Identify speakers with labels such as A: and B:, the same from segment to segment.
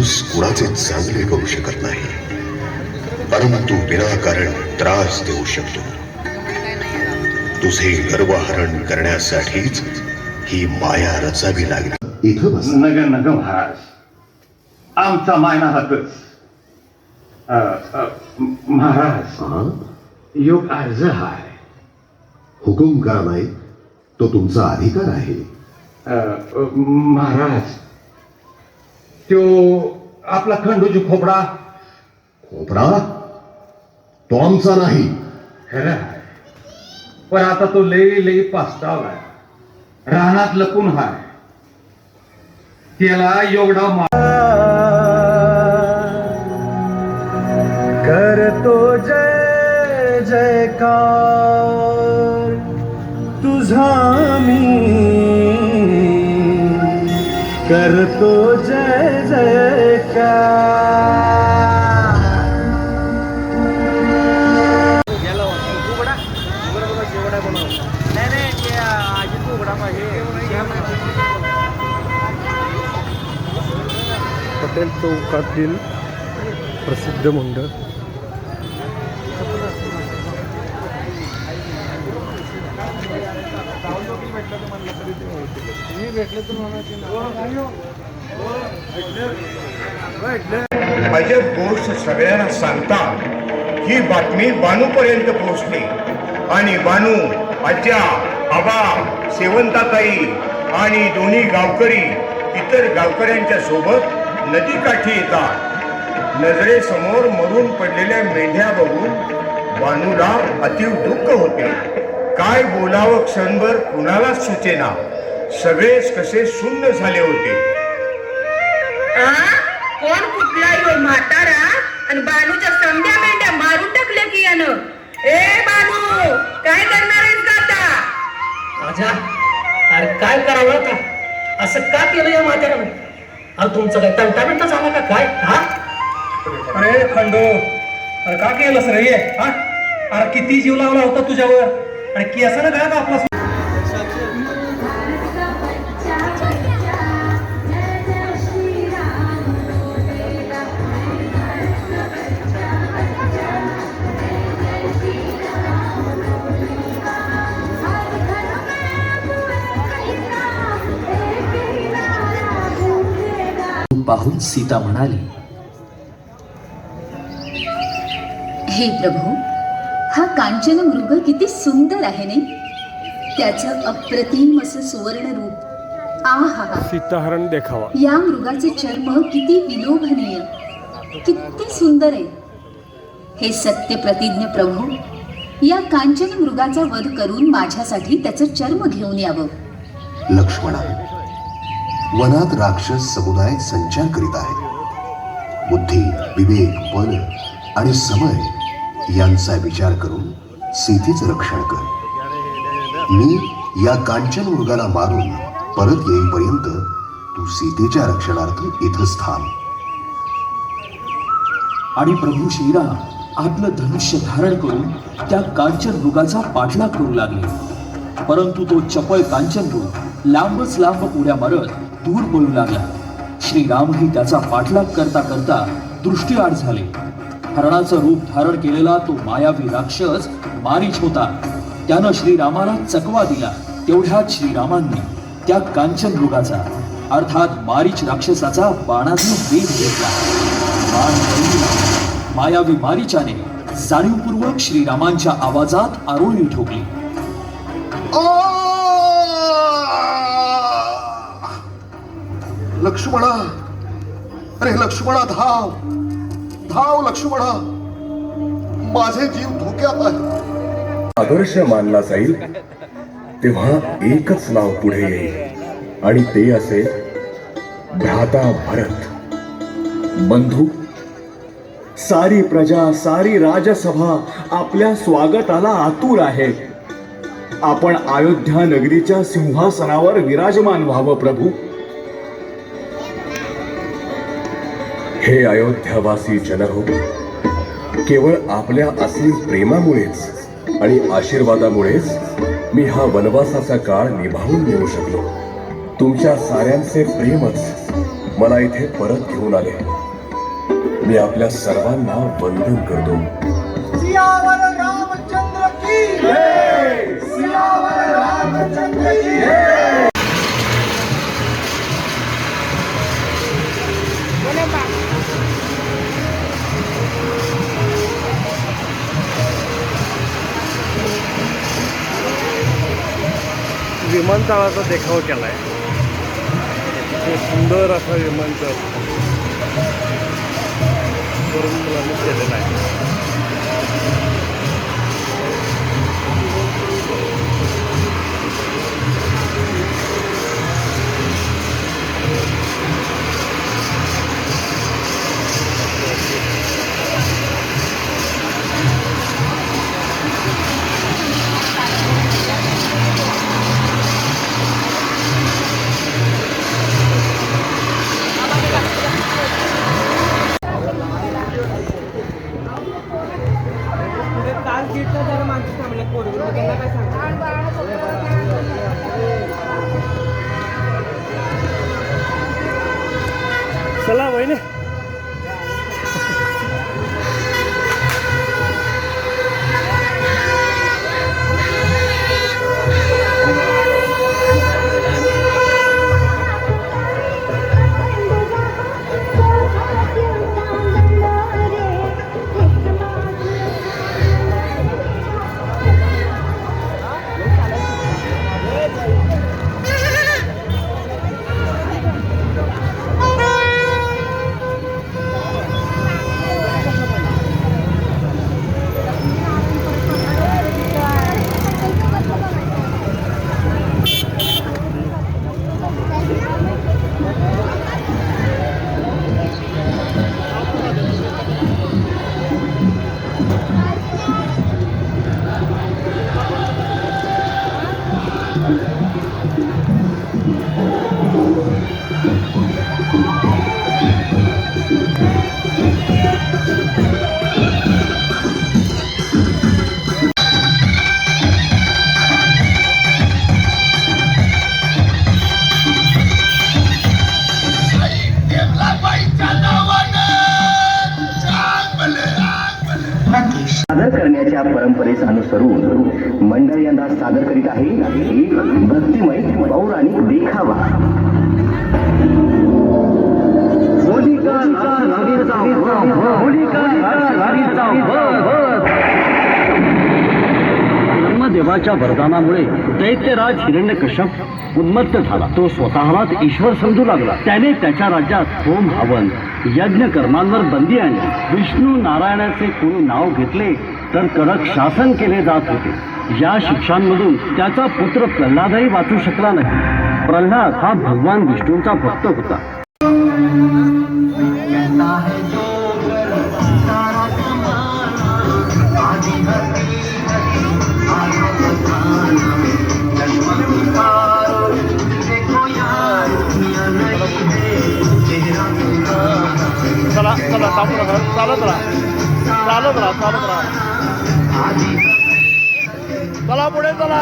A: माणूस कुणाचे चांगले करू शकत नाही. परंतु विनाकारण त्रास देऊ शकतो. तुझे गर्वहरण करण्यासाठीच ही माया रचावी लागली. इथं बस.
B: नग नग महाराज. आमचा मायना हातच महाराज
A: हा?
B: योग अर्ज हाय.
A: हुकूम करा नाही? तो तुमचा अधिकार आहे.
B: महाराज त्यो आपला खंडूजी खोपडा.
A: खोपडा? तो आमचा नाही.
B: खरं आहे पण आता तो लई लई पास्तावलाय रानात लपून हाय. त्याला योगडाव मा
C: करतो जय जयकार. तुझा मी करतो जय जयकार.
D: पटेल चौकातील प्रसिद्ध मंडळ.
E: अजब गोष्ट सगळ्यांना सांगता ही बातमी बानूपर्यंत पोहोचली. आणि बानू आज्या आबा शेवंताताई आणि दोन्ही गावकरी इतर गावकऱ्यांच्या सोबत नदीकाठी येतात. नजरेसमोर मरून पडलेल्या मेंढ्या बघून बानूला अतीव दुःख होते. काय बोलावं क्षणभर कुणालाच सुचेना. सगळेच कसे शून्य झाले होते.
F: आ? कोण कुठलाही हो म्हातारा? आणि बानूच्या समध्या मेंढ्या मारून टाकल्या की यानं? ए बानू काय करणार आहेस का आता?
G: माझ्या अरे काय करावं आता? असं का केलं या म्हाताऱ्यानं? अरे तुमचं काय तंटा बिंटा झाला का काय? हा?
C: अरे खंडो अरे का केलंस रे हे, हा? अरे किती जीव लावला होता तुझ्यावर? आणि केसानं काय आपला
G: पाहून सीता म्हणाली
H: हे प्रभू हा कांचन मृग किती सुंदर आहे नाही त्याचं अप्रतिम असं सुवर्ण रूप. आहा.
D: सीताहरण देखावा.
H: या मृगाचे चर्म किती विलोभनीय. किती सुंदर आहे. हे सत्य प्रतिज्ञ प्रभू या कांचन मृगाचा वध करून माझ्यासाठी त्याचं चर्म घेऊन यावं.
A: लक्ष्मणा वनात राक्षस समुदाय संचार करीत आहे. बुद्धी विवेक बल आणि समय यांचा विचार करून सीतेचं रक्षण कर. मी या कांचन मृगाला मारून परत येईपर्यंत तू सीतेच्या रक्षणार्थ इथंच थांब.
G: आणि प्रभू श्रीराम आपलं धनुष्य धारण करून त्या कांचन मृगाचा पाठलाग करू लागले. परंतु तो चपळ कांचन मृग लांबच लांब उड्या मारत दूर पळू लागला. श्रीरामही त्याचा पाठलाग करता करता दृष्टीआड झाले. हरणाचं रूप धारण केलेला तो मायावी राक्षस मारीच होता. त्यानं श्रीरामाला चकवा दिला. तेवढ्यात श्रीरामांनी त्या कांचन मृगाचा अर्थात मारीच राक्षसाचा बाणाचा वेध घेतला. बाण मायावी मारीचाने जाणीवपूर्वक श्रीरामांच्या आवाजात आरोळी ठोकली.
A: लक्ष्मणा! अरे लक्ष्मणा धाव! धाव लक्ष्मणा माझे जीव धोक्यात आहे.
I: आदर्श मानला जाईल तेव्हा एकच नाव पुढे येईल आणि ते असे भ्राता भरत. बंधू सारी प्रजा सारी राजसभा आपल्या स्वागताला आतुर आहे. आपण अयोध्या नगरीच्या सिंहासनावर विराजमान व्हावं प्रभू. हे अयोध्यावासी जनहो केवळ आपल्या असीम प्रेमामुळेच आणि आशीर्वादामुळेच मी हा वनवासाचा काळ निभावून घेऊ शकलो. तुमच्या साऱ्यांचे प्रेमच मला इथे परत घेऊन आले. मी आपल्या सर्वांना वंदन करतो.
D: विमानतळाचा देखाव केला आहे सुंदर असा विमानतळ तरुण मुलांनी केलेला आहे. Thank you.
J: सादर करण्याच्या परंपरेस अनुसरून मंडळ यंदा सादर करीत आहे एक भक्तिमय पौराणिक देखावा. ब्रह्मदेवाच्या वरदानामुळे दैत्यराज हिरण्यकश्यप उन्मत्त झाला. तो स्वतःलाच ईश्वर समजू लागला. त्याने त्याच्या राज्यात होम हवन यज्ञ कर्मांवर बंदी आणली. विष्णू नारायणाचे कोणी नाव घेतले तर कडक शासन केले जात होते. या शिक्षांमधून त्याचा पुत्र प्रल्हादही वाचू शकला नाही. प्रल्हाद हा भगवान विष्णूंचा भक्त होता.
D: चालत राहा चालत राहा चालत राहा चला पुढे चला चला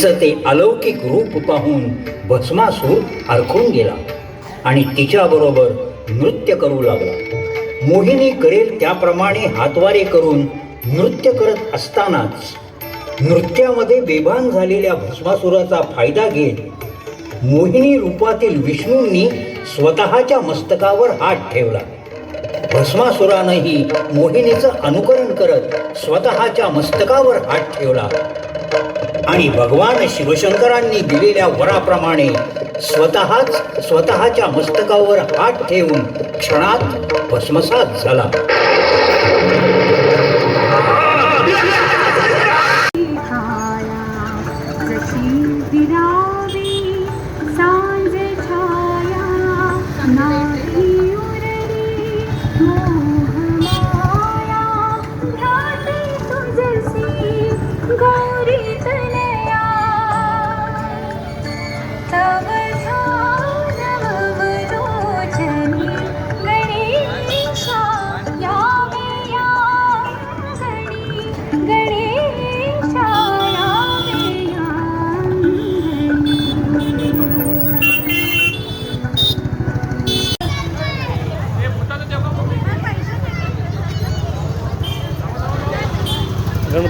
K: तिचं ते अलौकिक रूप पाहून भस्मासूर हरखून गेला आणि तिच्याबरोबर नृत्य करू लागला. मोहिनी करेल त्याप्रमाणे हातवारे करून नृत्य करत असतानाच नृत्यामध्ये बेभान झालेल्या भस्मासुराचा फायदा घेत मोहिनी रूपातील विष्णूंनी स्वतःच्या मस्तकावर हात ठेवला. भस्मासुरानंही मोहिनीचं अनुकरण करत स्वतःच्या मस्तकावर हात ठेवला. आणि भगवान शिवशंकरांनी दिलेल्या वराप्रमाणे स्वतःच स्वतःच्या मस्तकावर हात ठेवून क्षणात भस्मसात झाला
H: सांज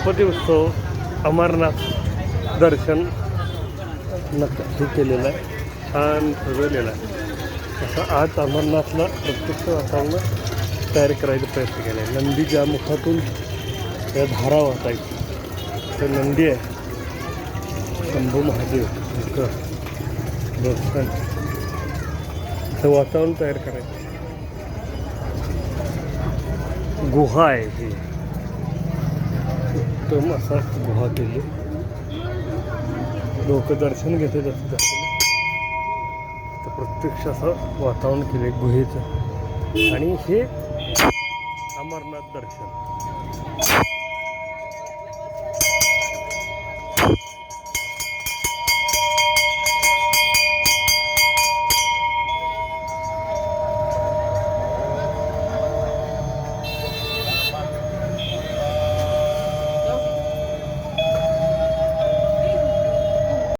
D: गणपती उत्सव अमरनाथ दर्शन नक्की केलेलं आहे. छान सजवलेलं आहे. असं आज अमरनाथला प्रत्यक्ष वातावरण तयार करायचा प्रयत्न केला आहे नंदी ज्या मुखातून या धारा वाहतायची तर नंदी आहे. शंभू महादेव दर्शन. असं वातावरण तयार करायचं. गुहा आहे ही. उत्तम असा गुहा केली लोक दर्शन घेतात जास्त दर्शन तर प्रत्यक्ष असं वातावरण केले गुहेचं. आणि हे अमरनाथ दर्शन.